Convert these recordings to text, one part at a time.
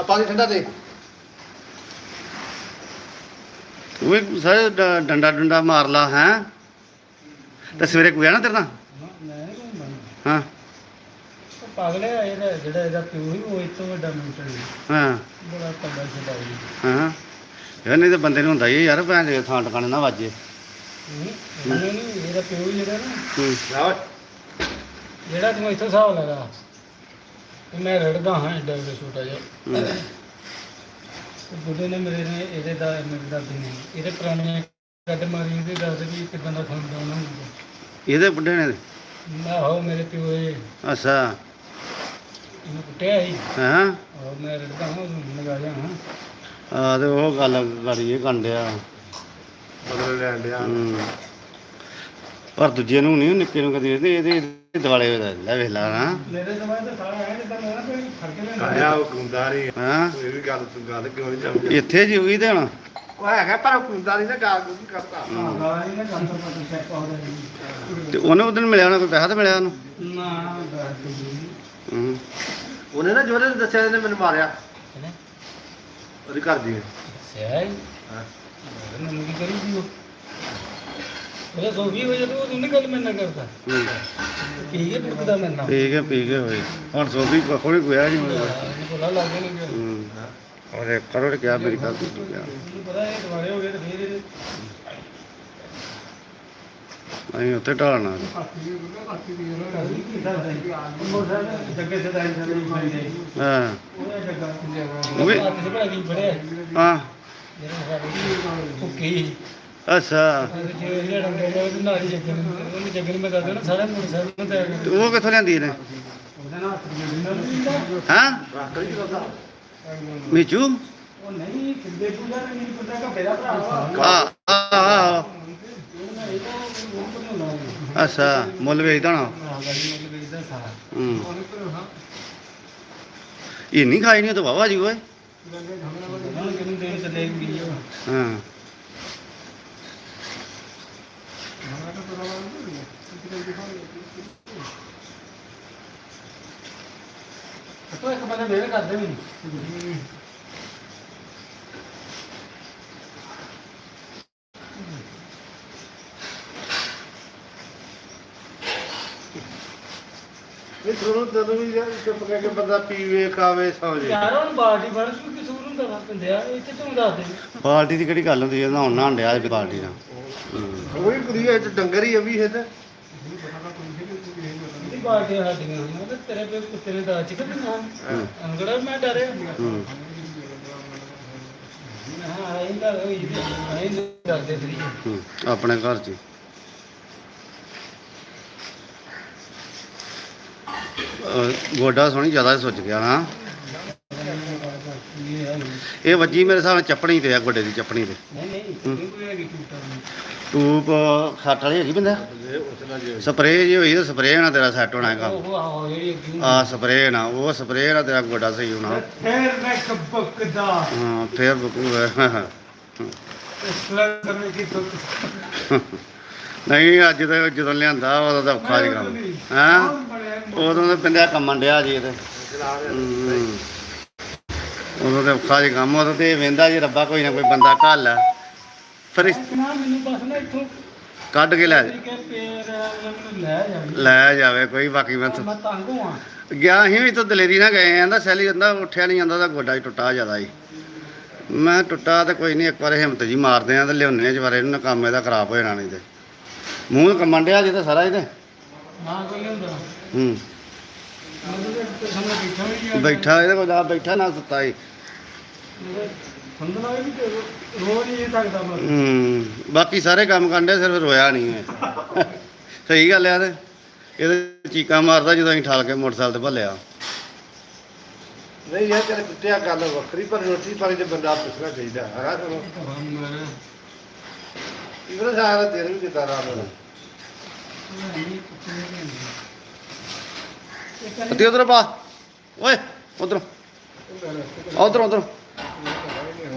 ਆ ਪਾਣੀ ਠੰਡਾ ਦੇ ਉਹ ਵੀ ਸਾਰੇ ਡ- ਡੰਡਾ ਡੰਡਾ ਮਾਰ ਲਾ ਹੈ? ਤੇ ਸਵੇਰੇ ਕੋਈ ਆਣਾ ਤੇਰੇ ਨਾਲ? ਮੈਂ ਨਹੀਂ ਘੁੰਮਦਾ ਹਾਂ। ਪਾਗਲ ਇਹਦਾ ਜਿਹੜਾ ਇਹਦਾ ਪਿਓ ਹੀ ਉਹ ਇਸ ਤੋਂ ਵੱਡਾ ਮਿੰਟਰ ਹਾਂ। ਬੜਾ ਤੱਬਾ ਛਡਾਈ ਹਾਂ। ਯਾਰ ਨਹੀਂ ਤੇ ਬੰਦੇ ਨੂੰ ਹੁੰਦਾ ਹੀ ਯਾਰ ਭੈਣ ਦੇ ਥਾਂ ਟਿਕਾਣੇ ਨਾ ਵੱਜੇ। ਨਹੀਂ ਨਹੀਂ ਇਹਦਾ ਪਿਓ ਹੀ ਜਿਹੜਾ ਨਾ। ਹੂੰ। ਜਿਹੜਾ ਤੂੰ ਇੱਥੋਂ ਹਿਸਾਬ ਲਗਾ। ਤੇ ਮੈਂ ਰੜਦਾ ਹਾਂ ਏਡਾ ਏਡਾ ਛੋਟਾ ਜਿਹਾ। ਹੂੰ। ਤੇ ਬੁੱਢੇ ਨੇ ਮੇਰੇ ਨੇ ਇਹਦੇ ਦਾ ਮੇਰੇ ਦਾਦੇ ਨੇ ਇਹਦੇ ਪੁਰਾਣੇ ਕੱਢ ਮਾਰੀ ਇਹਦੇ ਦਾਦੇ ਵੀ ਕਿਦਾਂ ਦਾ ਖਾਂਦਾ ਉਹਨਾਂ ਨੂੰ ਇਹਦੇ ਬੁੱਢੇ ਨੇ? ਮੈਂ ਹੋ ਮੇਰੇ ਪਿਓ ਇਹ ਅੱਛਾ। ਇਹਨੂੰ ਕੁੱਟਿਆ ਸੀ। ਹਾਂ। ਔਰ ਮੈਂ ਰੜਦਾ ਹਾਂ ਉਹਨੂੰ ਲਗਾ ਜਾ ਹਾਂ ਆ ਤੇ ਉਹ ਗੱਲ ਕਰੀਏ ਕੰਡਿਆ ਬਦਲ ਲੈਣ ਡਿਆ। ਹੂੰ। ਪਰ ਦੂਜੇ ਨੂੰ ਨਹੀਂ ਨਿੱਕੇ ਨੂੰ ਕਦੀ ਇਹਦੇ ਇਹਦੇ ਦੁਆਲੇ ਹੋ ਜਾਂਦਾ ਵੇਖ ਲਾ ਨਾ। ਮੇਰੇ ਜ਼ਮਾਨੇ ਤੇ ਸਾਰਾ ਹੈ ਜਿੱਦਾਂ ਮੈਂ ਨਾ ਕੋਈ ਫ਼ਰਕ ਨਹੀਂ ਆਇਆ ਉਹ ਨਹੀਂ ਹਾਂ। ਇਹ ਵੀ ਗੱਲ ਤੂੰ ਗੱਲ ਕਿਉਂ ਨਹੀਂ ਸਮਝ ਇੱਥੇ ਜੀ ਹੋਈ ਤੇ ਹੁਣ। ਉਹ ਹੈਗਾ ਪਰ ਉਹ ਕੁੰਦਾ ਨਹੀਂ ਨਾ ਗਾਲ ਗੁਲ ਕਰਦਾ। ਹਾਂ ਗਾਲਾਂ ਹੀ ਨਾ ਜਾਂਦਾ ਪਤਾ ਚੈੱਕ ਨਹੀਂ ਤੇ ਉਹਨੇ ਉਦੋਂ ਮਿਲਿਆ ਹੋਣਾ ਕੋਈ ਪੈਸਾ ਤਾਂ ਮਿਲਿਆ ਉਹਨੂੰ? ਨਾ ਗਾਲ ਤੇ ਜੀ ਹੂੰ। ਉਹਨੇ ਨਾ ਜੋਰੇ ਨੇ ਦੱਸਿਆ ਇਹਨੇ ਮੈਨੂੰ ਮਾਰਿਆ। ਉਹਦੀ ਘਰ ਦੀ ਨੇ। ਸਿਆਈ ਹਾਂ। ਮੈਨੂੰ ਕੀ ਕਰੀ ਜੀ ਉਹ? ਉਹਦਾ ਸੋ ਵੀ ਵਜੇ ਤੋਂ ਤੂੰ ਨਹੀਂ ਗੱਲ ਮੇਰੇ ਨਾਲ ਕਰਦਾ ਹੂੰ। ਕੀ ਇਹ ਪੁੱਛਦਾ ਮੇਰੇ ਨਾਲ। ਪੀ ਕੇ ਕੇ ਹੋਈ ਹੁਣ ਸੋਭੀ ਕੋਈ ਕੋਇਆ ਨਹੀਂ ਹੋਇਆ ਇਹਨੂੰ ਪਤਾ ਲੱਗ ਗਿਆ ਨਹੀਂ ਕਿ ਹੂੰ ਉਹਨੇ ਕਰੋ ਨੇ ਕਿਹਾ ਮੇਰੀ ਗੱਲ ਸੁਣ ਗਿਆ ਇਹਨੂੰ ਪਤਾ ਇਹ ਦੁਬਾਰੇ ਹੋ ਗਏ ਤੇ ਫੇਰ ਇਹ ਅਸੀਂ ਉੱਥੇ ਢਾਲਣਾ ਜੱਗੇ ਸਦਾਈ ਸਾਡੇ ਮਾਰੀ ਜਾਈ ਹਾਂ। ਉਹ ਜੱਗਾ ਉਹ ਵੀ- ਹੱਥ 'ਚ ਬੜਾ ਕੀ ਫੜਿਆ ਹਾਂ ਜਿਹੜਾ ਸਾਡੀ ਭੁੱਕੀ ਅੱਛਾ। ਤੇ ਉਹ ਕਿੱਥੋਂ ਲਿਆਂਦੀ ਨੇ ਉਹਦੇ ਹਾਂ? ਰੱਖ ਆ ਆ ਅੱਛਾ, ਮੁੱਲ ਵੇਚਦਾ ਨਾ ਹੂੰ। ਇਹ ਨਹੀਂ ਖਾਈ ਨਹੀਂ ਤਾਂ ਵਾਵਾ ਜੀ ਓਏ। ਉਹ ਹਾਂ। ਤੋ ਇੱਕ ਬੰਦਾ ਮੇਰੇ ਕਰਦੇ ਵੀ ਨਹੀਂ ਇਹ ਦੋਨੋਂ ਜਦੋਂ ਵੀ ਯਾਰ ਚੁੱਪ ਕਰਕੇ ਬੰਦਾ ਪੀਵੇ ਖਾਵੇ ਸੌ ਜੇ ਯਾਰ ਹੁਣ ਬਾਲਟੀ ਫੜ ਤੂੰ ਕਸੂਰ ਹੁੰਦਾ ਵਾ ਪਿੰਦਿਆ ਇੱਥੇ ਤੂੰ ਦੱਸ ਦੇ। ਬਾਲਟੀ ਦੀ ਕਿਹੜੀ ਗੱਲ ਹੁੰਦੀ ਹੈ ਨਹਾਉਣ ਨਹਾਉਣ ਡਿਆ ਇਹ ਬਾਲਟੀ ਨਾਲ। ਹੂੰ। ਵੀ ਕੁੜੀ ਇਹ 'ਚ ਡੰਗਰ ਹੀ ਆ ਵੀ ਤੇ ਇਹਦੀ ਸਾਡੀਆਂ ਤੇਰੇ ਪੇ ਕੁੱਤੇ ਨੇ ਹੂੰ। ਅੰਗੜਾ ਮੈਂ ਡਰਿਆ ਹੂੰ ਹਾਂ ਆਇੰਦਾ ਹੋਈ ਆਇੰਦਾ ਕਰਦੇ ਤੇਰੀ ਹੂੰ ਆਪਣੇ ਘਰ 'ਚ ਹੀ। ਗੋਡਾ ਸੋਹਣੀ ਜ਼ਿਆਦਾ ਸੁੱਜ ਗਿਆ ਹੈ ਇਹ ਵੱਜੀ ਮੇਰੇ ਹਿਸਾਬ ਨਾਲ ਚੱਪਣੀ ਤੇ ਆ ਗੋਡੇ ਦੀ ਚੱਪਣੀ ਤੇ। ਨਹੀਂ ਨਹੀਂ ਕੋਈ ਹੈਗੀ ਟੂਪ ਸੱਟ ਵਾਲੀ ਹੈਗੀ ਬੰਦਾ? ਸਪਰੇਅ ਜੇ ਹੋਈ ਤਾਂ ਸਪਰੇਅ ਨਾਲ ਤੇਰਾ ਸੈੱਟ ਹੋਣਾ ਹੈਗਾ। ਆ ਸਪਰੇਅ ਨਾਲ ਉਹ ਸਪਰੇਅ ਨਾਲ ਤੇਰਾ ਗੋਡਾ ਸਹੀ ਹੋਣਾ। ਫੇਰ ਮੈਂ ਕਬਕਦਾ ਹਾਂ ਫੇਰ ਬਕੂ ਇਸ ਤਰ੍ਹਾਂ ਕਰਨੇ ਕੀ ਤੁਕ ਨਹੀਂ ਅੱਜ ਤੇ ਜਦੋਂ ਲਿਆਂਦਾ ਉਦੋਂ ਤਾਂ ਔਖਾ ਜਿਹਾ ਕੰਮ। ਹਾਂ? ਉਦੋਂ ਤਾਂ ਪਿੰਡਿਆ ਕੰਮਣ ਡਿਆ ਜੀ ਤੇ। ਚਲਾ ਰਿਹਾ। ਹੂੰ। ਉਦੋਂ ਤੇ ਔਖਾ ਜਿਹਾ ਕੰਮ ਉਦੋਂ ਤੇ ਵੇਂਦਾ ਜੀ ਰੱਬਾ ਕੋਈ ਨਾ ਕੋਈ ਬੰਦਾ ਘੱਲ ਆ। ਫਿਰ ਨਾ ਮੈਨੂੰ ਬਸ ਨਾ ਇੱਥੋਂ ਕੱਢ ਕੇ ਲੈ ਜਾ। ਤਰੀਕੇ ਪੇਰ ਮੈਨੂੰ ਲੈ ਜਾਵੇ। ਲੈ ਜਾਵੇ ਕੋਈ ਬਾਕੀ ਮੈਂ ਤਾਂ- ਮੈਂ ਤੰਗ ਹੋਵਾਂ। ਗਿਆ ਸੀ ਵੀ ਤੋਂ ਦਲੇਰੀ ਨਾਲ ਗਏ ਆਂਦਾ ਸੈਲੀ ਕਹਿੰਦਾ ਉੱਠਿਆ ਨਹੀਂ ਜਾਂਦਾ ਉਹਦਾ ਗੋਡਾ ਹੀ ਟੁੱਟਾ ਜ਼ਿਆਦਾ ਹੀ ਮੈਂ ਟੁੱਟਾ ਤੇ ਕੋਈ ਨਹੀਂ ਇੱਕ ਵਾਰ ਹਿੰਮਤ ਜੀ ਮਾਰਦੇ ਆ ਤੇ ਲਿਆਉਂਦੇ ਆ ਜਵਾਰੇ ਨੂੰ ਕੰਮ ਇਹਦਾ ਖਰਾਬ ਹੋ ਜਾਣਾ ਨਹੀਂ ਤੇ। ਮੂੰਹ ਕੰਮਣ ਡਿਆ ਜੇ ਤੇ ਸਾਰਾ ਇਹਦੇ। ਨਾ ਕੋਈ ਨਹੀਂ ਹੁੰਦਾ। ਹੂੰ। ਮੈਨੂੰ ਤੇ ਸਾਹਮਣੇ ਬੈਠਾ ਵੀ ਨਹੀਂ ਬੈਠਾ ਇਹਦੇ ਕੋਲ ਬੈਠਾ ਨਾ ਸੁੱਤਾ ਹੀ ਸੰਦਲਾ ਵੀ ਤੇ ਰੋ ਨਹੀਂ ਸਕਦਾ ਬਸ ਹੂੰ ਬਾਕੀ ਸਾਰੇ ਕੰਮ ਕਾਂਡੇ ਸਿਰਫ ਰੋਇਆ ਨਹੀਂ ਹੈ ਸਹੀ ਗੱਲ ਆ ਤੇ। ਇਹਦੇ ਚੀਕਾਂ ਮਾਰਦਾ ਜਦੋਂ ਅਸੀਂ ਠਾਲ ਕੇ ਮੋਟਰਸਾਈਕਲ ਤੇ ਭੱਲਿਆ। ਨਹੀਂ ਯਾਰ ਤੇਰੇ ਕੁੱਤਿਆ ਗੱਲ ਵੱਖਰੀ ਪਰ ਰੋਟੀ ਪਾਣੀ ਤੇ ਬੰਦਾ ਪੁੱਛਣਾ ਚਾਹੀਦਾ ਹੈਗਾ ਚਲੋ ਇਵਰ ਸਾਰਾ ਤੇਰੇ ਵੀ ਕਿਦਾਂ ਰਾਮ ਨਾਲ? ਤੇ ਉਧਰ ਪਾ। ਓਏ ਉਧਰ। ਉਧਰ ਉਧਰ।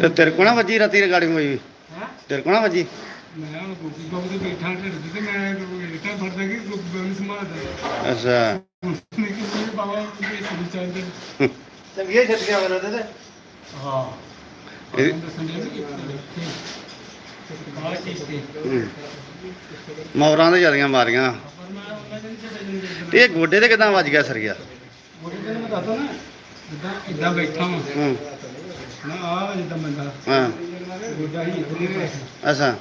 ਤੇ ਤੇਰੇ ਕੋਲ ਨਾ ਵੱਜੀ ਰਾਤੀ ਰਿਗਾਰਡਿੰਗ ਹੋਈ। ਹੈ? ਤੇਰੇ ਕੋਲ ਨਾ ਵੱਜੀ। ਮੈਂ ਹੁਣ ਗੋਪੀ ਗੋਪੀ ਦੇ ਬੈਠਾ ਢਿੱਡ ਤੇ ਮੈਂ ਇਟਾ ਫੜਦਾ ਕਿ ਗੋਪੀ ਨੂੰ ਸੰਭਾਲਦਾ ਅੱਛਾ। ਮੈਂ ਕਿ ਮੇਰੇ ਬਾਬਾ ਤੇ ਹਾਂ। ਇਹ- ਦੱਸਣ ਦੇ ਕਿ ਕਾਲਾ ਚੀਜ਼ ਤੇ। ਹੂੰ। ਮੌਰਾਂ ਦੇ ਜਿਆਦੀਆਂ ਮਾਰੀਆਂ। ਪਰ ਮੈਂ ਉਹਨਾਂ ਦੇ ਛੱਡੇ ਤੇ ਇਹ ਗੋਡੇ ਤੇ ਕਿਦਾਂ ਵੱਜ ਗਿਆ ਸਰੀਆ? ਉਹਦੇ ਤੇ ਮੈਂ ਦੱਸਦਾ ਨਾ ਇਦਾਂ ਇਦਾਂ ਬੈਠਾ ਹਾਂ ਹੂੰ। ਨਾ ਆ ਜਿੱਦਾਂ ਬੰਦਾ ਹਾਂ। ਗੋਡਾ ਹੀ ਉਹਨੇ ਅੱਛਾ।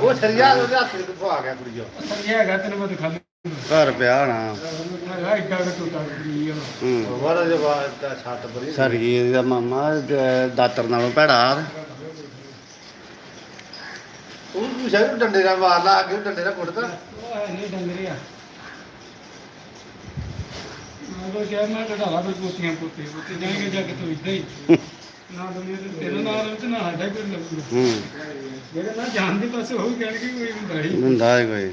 ਉਹ ਛਰੀਆ ਉਹਦੇ ਹੱਥ ਵਿੱਚ ਕਿੱਥੋਂ ਆ ਗਿਆ ਕੁੜੀਓ। ਸਰ ਹੈਗਾ ਤੈਨੂੰ ਮੈਂ ਦਿਖਾ ਘਰ ਪਿਆ ਨਾ ਦੇ ਬਾਅਦ ਦਾ ਛੱਤ ਬਰੀ ਸਰੀਏ ਦਾ ਮਾਮਾ ਦ- ਦਾਤਰ ਨਾਲੋਂ ਭੈੜਾ। ਉਹ ਵੀ ਡੰਡੇ ਨਾਲ ਮਾਰਦਾ ਅੱਗੇ ਡੰਡੇ ਨਾਲ ਕੁੱਟਦਾ। ਉਹ ਹੈ ਨਹੀਂ ਡੰਗਰੇ ਆ। ਤਾਂ ਕਿਹਾ ਮੈਂ ਕਢਾਲਾ ਵੀ ਪੋਤੀਆਂ ਪੋਤੇ ਪੋਤੇ ਜਾਏਂਗੇ ਜਾ ਕੇ ਤੂੰ ਇੱਦਾਂ ਹੀ। ਨਾ ਦੁਨੀਆ ਤੇ ਤੇਰਾ ਨਾਲ ਤੇ ਨਾ ਸਾਡਾ ਕੋਈ ਲੱਗੂਗਾ ਹੂੰ। ਜਿਹੜੇ ਨਾ ਜਾਣ ਦੇ ਪਾਸੇ ਹੋਈ ਕਹਿਣਗੇ ਕੋਈ ਹੁੰਦਾ ਹੀ। ਹੁੰਦਾ ਹੈ ਕੋਈ।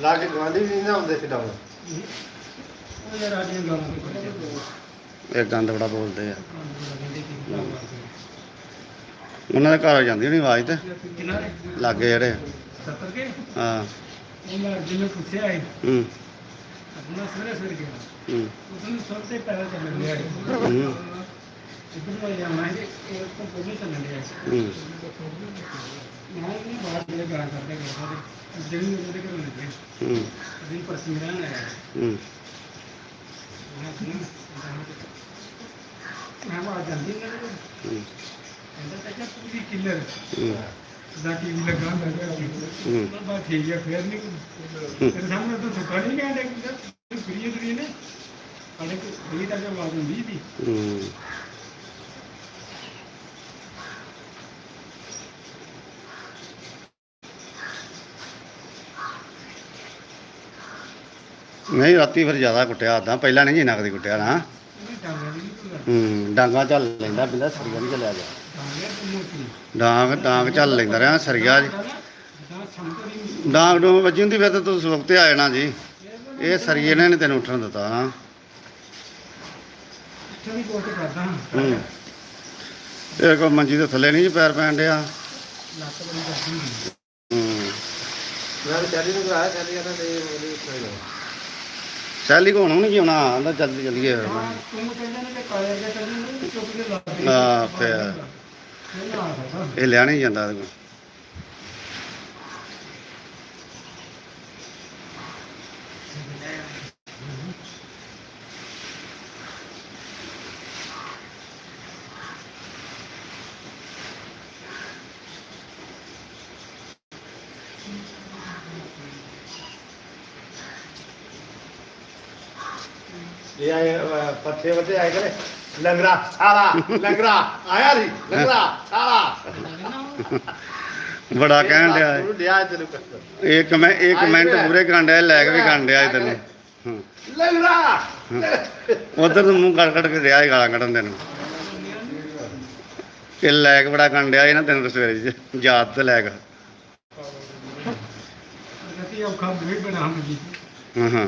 ਲਾ ਕੇ ਗਵਾਂਢੀ ਵੀ ਨਹੀਂ ਨਾ ਹੁੰਦੇ ਸੀ ਡਾਉਣ ਉਹ ਯਾਰ ਆਡੀਆਂ ਗਾਲਾਂ ਤੋਂ ਕਰਦੇ ਇਹ ਗੰਦ ਬੜਾ ਬੋਲਦੇ ਆ। ਉਹਨਾਂ ਦੇ ਘਰ ਜਾਂਦੀ ਹੋਣੀ ਆਵਾਜ਼ ਤੇ। ਕਿੰਨਾ? ਲਾਗੇ ਜਿਹੜੇ। ਸੱਤਰ ਕੇ? ਹਾਂ। ਉਹ ਮੈਂ ਅੱਜ ਮੈਂ ਪੁੱਛਿਆ ਹੈ ਹੂੰ। ਆਪਣਾ ਸਵੇਰੇ ਸਵੇਰੇ ਗਿਆ। ਹੂੰ। ਸਭ ਤੋਂ ਪਹਿਲਾਂ ਨੂੰ ਜਾਣਾ ਹੈ ਇਹ ਤੋਂ ਪਹਿਲਾਂ ਚੱਲਣ ਲਿਆ ਹੂੰ। ਮੈਂ ਇਹ ਬਾਹਰ ਦੇ ਗਾਣਾ ਕਰਦੇ ਗਏ ਸਾਰੇ ਜਿਹੜੀ ਮੇਰੇ ਘਰ ਲੱਗੇ ਹੂੰ। ਦਿਨ ਪਰ ਸਿਮਰਨ ਆਇਆ। ਹੂੰ। ਮੈਂ ਆ ਜਾਂਦੀ ਨਾ ਕਹਿੰਦਾ ਚਾਚਾ ਪੂਰੀ ਕਿਲਰ ਦਾ ਟੀਵੀ ਲੱਗਾ ਹੁੰਦਾ ਹੈ ਹੂੰ। ਠੀਕ ਹੈ ਫੇਰ ਨਹੀਂ ਤੇਰੇ ਸਾਹਮਣੇ ਤਾਂ ਸੁੱਕਾ ਨਹੀਂ ਕਹਿੰਦੇ ਕਿ ਫਰੀ ਫਰੀ ਨੇ ਸਾਡੇ ਕੋਲ ਫਰੀ ਤੱਕ ਆਵਾਜ਼ ਹੁੰਦੀ ਸੀ ਹੂੰ ਨਹੀਂ ਰਾਤੀ ਫਿਰ ਜ਼ਿਆਦਾ ਕੁੱਟਿਆ ਆਦਾ ਪਹਿਲਾਂ ਨਹੀਂ ਜਿੰਨਾ ਕਦੀ ਕੁੱਟਿਆ ਨਾ ਇਹ ਹੂੰ, ਡਾਂਗਾ ਚੱਲ ਲੈਂਦਾ ਬਿੰਦਾ, ਸਰੀਆ ਨਹੀਂ ਚੱਲਿਆ ਗਿਆ ਡਾਂਗ ਡਾਂਗ ਚੱਲ ਲੈਂਦਾ ਰਿਹਾ, ਸਰੀਆ ਜੀ ਡਾਂਗ ਡੂੰਗ ਵੱਜੀ ਹੁੰਦੀ, ਫਿਰ ਤਾਂ ਤੂੰ ਸਵਖਤ ਆ ਜਾਣਾ ਜੀ। ਇਹ ਸਰੀਏ ਨੇ ਨੀ ਤੈਨੂੰ ਉੱਠਣ ਦਿੱਤਾ। ਨਾ ਚਲੀ ਹੂੰ। ਇਹ ਕੋ ਮੰਜੀ ਦੇ ਥੱਲੇ ਨਹੀਂ ਜੀ ਪੈਰ ਪੈਣ ਡਿਆ। ਹੂੰ। ਮੈਂ ਵੀ ਨੂੰ ਕਰਾਇਆ ਚਾਲੀ ਕਹਿੰਦਾ ਨਹੀਂ ਉਹਦੀ ਕੋਈ ਸੈਲੀ ਕੋਣ ਨਹੀਂ ਜਿਉਣਾ ਆਂਦਾ ਜਲਦੀ ਜਲਦੀ ਹਾਂ ਤੂੰ ਕਹਿੰਦਾ ਨਾ ਕਿ ਕਾਲੇ ਚੱਲੀ ਚੁੱਪ ਕੇ ਦੇ। ਫਿਰ। ਇਹ ਲਿਆ ਨਹੀਂ ਜਾਂਦਾ ਇਹ ਆਏ ਅਹ, ਪੱਠੇ ਵੱਡੇ ਆਏ ਕਰੇ ਲੰਗਰਾ ਸਾਲਾ ਲੰਗਰਾ ਆਇਆ ਨਹੀਂ ਲੰਗਰਾ ਸਾਲਾ। ਬੜਾ ਕਹਿਣ ਡਿਆ ਤੈਨੂੰ ਕਰ ਇਹ ਕਮੈ ਇਹ ਕਮੈਂਟ ਪੂਰੇ ਕਰਨ ਡਿਆ ਲੈ ਕੇ ਵੀ ਕਰਨ ਡਿਆ ਤੈਨੂੰ ਹੂੰ। ਲੰਗਰਾ ਉਧਰ ਤੋਂ ਮੂੰਹ ਕੱਢ ਕੱਢ ਕੇ ਰਿਹਾ ਇਹ ਗਾਲਾਂ ਕੱਢਣ ਤੈਨੂੰ। ਇਹ ਲੈ ਕੇ ਬੜਾ ਕਰਨ ਡਿਆ ਇਹ ਨਾ ਤੈਨੂੰ ਸਵੇਰੇ ਜੀ ਯਾਦ ਤੇ ਲੈ ਕੇ। ਗਤੀ ਔਖਾ ਵੀ ਬਣਾ ਮਜੀ ਹਾਂ। ਹਾਂ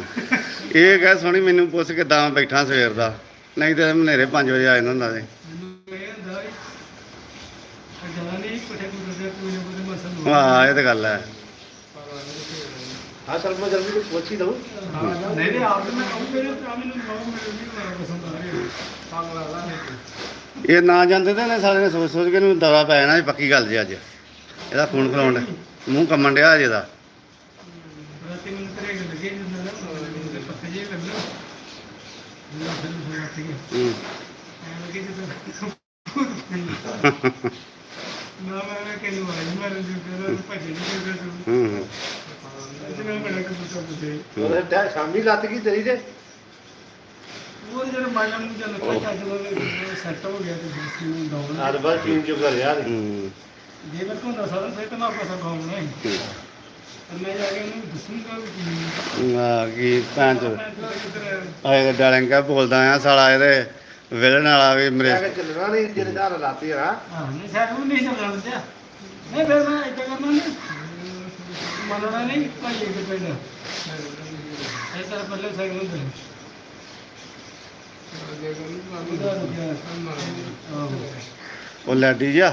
ਇਹ ਕਹਿ ਸੋਣੀ ਮੈਨੂੰ ਪੁੱਛ ਕੇ ਦਾਂ ਬੈਠਾ ਸਵੇਰ ਦਾ। ਨਹੀਂ ਤੇ ਹਨੇਰੇ 5 ਵਜੇ ਆ ਜਾਂਦਾ ਹੁੰਦਾ ਸੀ। ਨਾ ਹੋ ਇਹ ਤਾਂ ਗੱਲ ਹੈ। ਹਾਂ ਚਲ ਮੈਂ ਜਲਦੀ ਕੁਝ ਪੁੱਛ ਹੀ ਦਊਂ ਹਾਂ ਨਹੀਂ ਨਹੀਂ ਆਪ ਤੇ ਮੈਂ ਕਹੂੰ ਮੇਰੇ ਭਰਾ ਮੈਨੂੰ ਬਹੁਤ ਮੈਨੂੰ ਨਹੀਂ ਪਸੰਦ ਆ ਰਹੀ ਪਾਗਲ ਵਾਲਾ ਹੈ ਇਹ ਨਾ ਜਾਂਦੇ ਤੇ ਨੇ ਸਾਰੇ ਨੇ ਸੋਚ ਸੋਚ ਕੇ ਇਹਨੂੰ ਦਵਾ ਪੈ ਜਾਣਾ ਪੱਕੀ ਗੱਲ ਜੀ ਅੱਜ। ਇਹਦਾ ਖੂਨ ਖਲਾਉਣ। ਮੂੰਹ ਕੰਮਣ ਡਿਆ ਅਜੇ ਦਾ ਰਾਤੀ ਮੈਨੂੰ ਤੇਰੇ ਲੱਗੇ ਜਿੰਦਾ ਨਾ ਮੈਨੂੰ ਪੱਤੇ ਜੇ ਲੱਗਣਾ ਮੈਨੂੰ ਫਿਰ ਹੋਇਆ ਠੀਕ ਹੈ। ਹੂੰ ਐਂ ਲੱਗੇ ਜਦੋਂ ਨਾ ਮੈਂ ਕਿਹਨੂੰ ਆਈ ਮਾਰਨ ਦੀ ਕਰ ਭੱਜ ਨਹੀਂ ਕਰ ਸਕਦਾ ਹੂੰ ਹੂੰ। ਜਿਵੇਂ ਬੜਾ ਕੁਝ ਪੁੱਛੇ ਉਹਨੇ ਟੈ ਸ਼ਾਮੀ ਲੱਤ ਕੀ ਤੇਰੀ ਤੇ? ਉਹ ਜਿਹੜੇ ਮਾਇਆ ਨੂੰ ਜਦ ਕੋਈ ਚੱਜ ਨਾਲ ਸੈੱਟ ਹੋ ਗਿਆ ਤੇ ਜਿਸ ਨੂੰ ਡਾਊਨ ਅੱਜ ਬਸ ਟੀਮ ਚੋਂ ਕਰ ਯਾਰ ਹੂੰ। ਜੇ ਮੈਂ ਕੋਲ ਸਾਰਾ ਫਿਰ ਤਾਂ ਮੈਂ ਆਪਣਾ ਗਾਉਂ ਨਹੀਂ ਤੇ ਮੈਂ ਜਾ ਕੇ ਉਹਨੂੰ ਦੱਸੂਗਾ ਵੀ ਕੀ ਆ ਕੀ ਭੈਣ ਚ। ਕਿੱਧਰ ਆਏ ਡਾਲਿੰਗ ਬੋਲਦਾ ਆ ਸਾਲਾ ਇਹਦੇ ਵਿਲਣ ਵਾਲਾ ਵੀ ਮੇਰੇ ਕਿ ਚੱਲਣਾ ਨਹੀਂ ਜਿਹੜੇ ਲਾਤੀ ਆ। ਹਾਂ ਨਹੀਂ ਸਰ ਉਹ ਨਹੀਂ ਚੱਲਣਾ ਦਿਆ ਨਹੀਂ ਫਿਰ ਮੈਂ ਇੱਦਾਂ ਕਰਨਾ ਨਹੀਂ ਮੰਨਣਾ ਨਹੀਂ ਭਾਈ ਇੱਕ ਪਿੰਡ। ਇਹ ਤਾਂ ਪਹਿਲੇ ਸਾਈਕਲ ਦੇ ਉਹਦਾ ਰੁਕਿਆ ਆਹੋ। ਉਹ ਲੈਡੀ ਜਿਹਾ?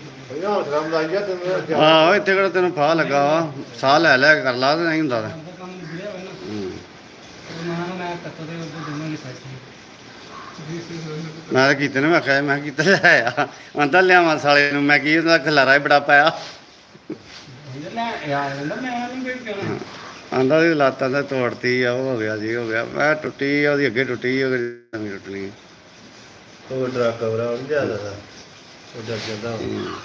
ਮੈਂ ਐਸੇ ਲੱਤ ਨਾਲ ਲੈ ਗਿਆ ਰੜ ਕੇ ਰੇੜ ਕੇ ਬਹਿ ਗਏ ਘਰ ਇੱਦਾਂ ਹੀ ਚੱਲਣ ਦੇ ਹੂੰ ਆਹ ਤੇ ਵਿਚਾਰੇ ਪਿੰਡ ਦੇ ਨਹੀਂ ਨਾ ਗੱਲ ਭਈਆ ਹੌਸਲਾ ਮਲਾਈਆ ਤੈਨੂੰ ਆਹੋ ਇੱਥੇ ਕਿਹੜਾ ਤੈਨੂੰ ਫਾਹ ਲੱਗਾ ਵਾ? ਸਾਹ ਲੈ ਲੈ ਕੇ ਕਰ ਲਾ ਤੇ ਨਹੀਂ ਹੁੰਦਾ ਤਾਂ। ਦਾ ਕੰਮ ਨਿਬੜਿਆ ਹੋਇਆ ਨਾ ਹੂੰ। ਤੇ ਮੈਂ ਦੇ ਉੱਤੇ ਦੋਨਾਂ ਤਾਂ ਕੀਤੇ ਨੇ ਮੈਂ ਕਿਹਾ ਮੈਂ ਕਿੱਥੇ ਲੈ ਆ। ਆਂਦਾ ਲਿਆਵਾਂ ਸਾਲੇ ਨੂੰ ਮੈਂ ਕੀ ਉਹਦਾ ਖਲਾਰਾ ਹੀ ਬੜਾ ਪਾਇਆ। ਯਾਰ ਆਂਦਾ ਉਹਦੀ ਲਾਤਾਂ ਦਾ ਤੋੜਤੀ ਆ ਉਹ ਹੋ ਗਿਆ ਜੀ ਹੋ ਗਿਆ। ਮੈਂ ਟੁੱਟੀ ਆ ਉਹਦੀ ਅੱਗੇ ਟੁੱਟੀ ਉਹ ਨਵੀਂ ਟੁੱਟਣੀ। ਉਹ ਡਰਾ ਕਵਰਾ ਉਹ ਜ਼ਿਆਦਾ ਦਾ ਉਹ ਡਰ ਜਾਂਦਾ ਹੂੰ।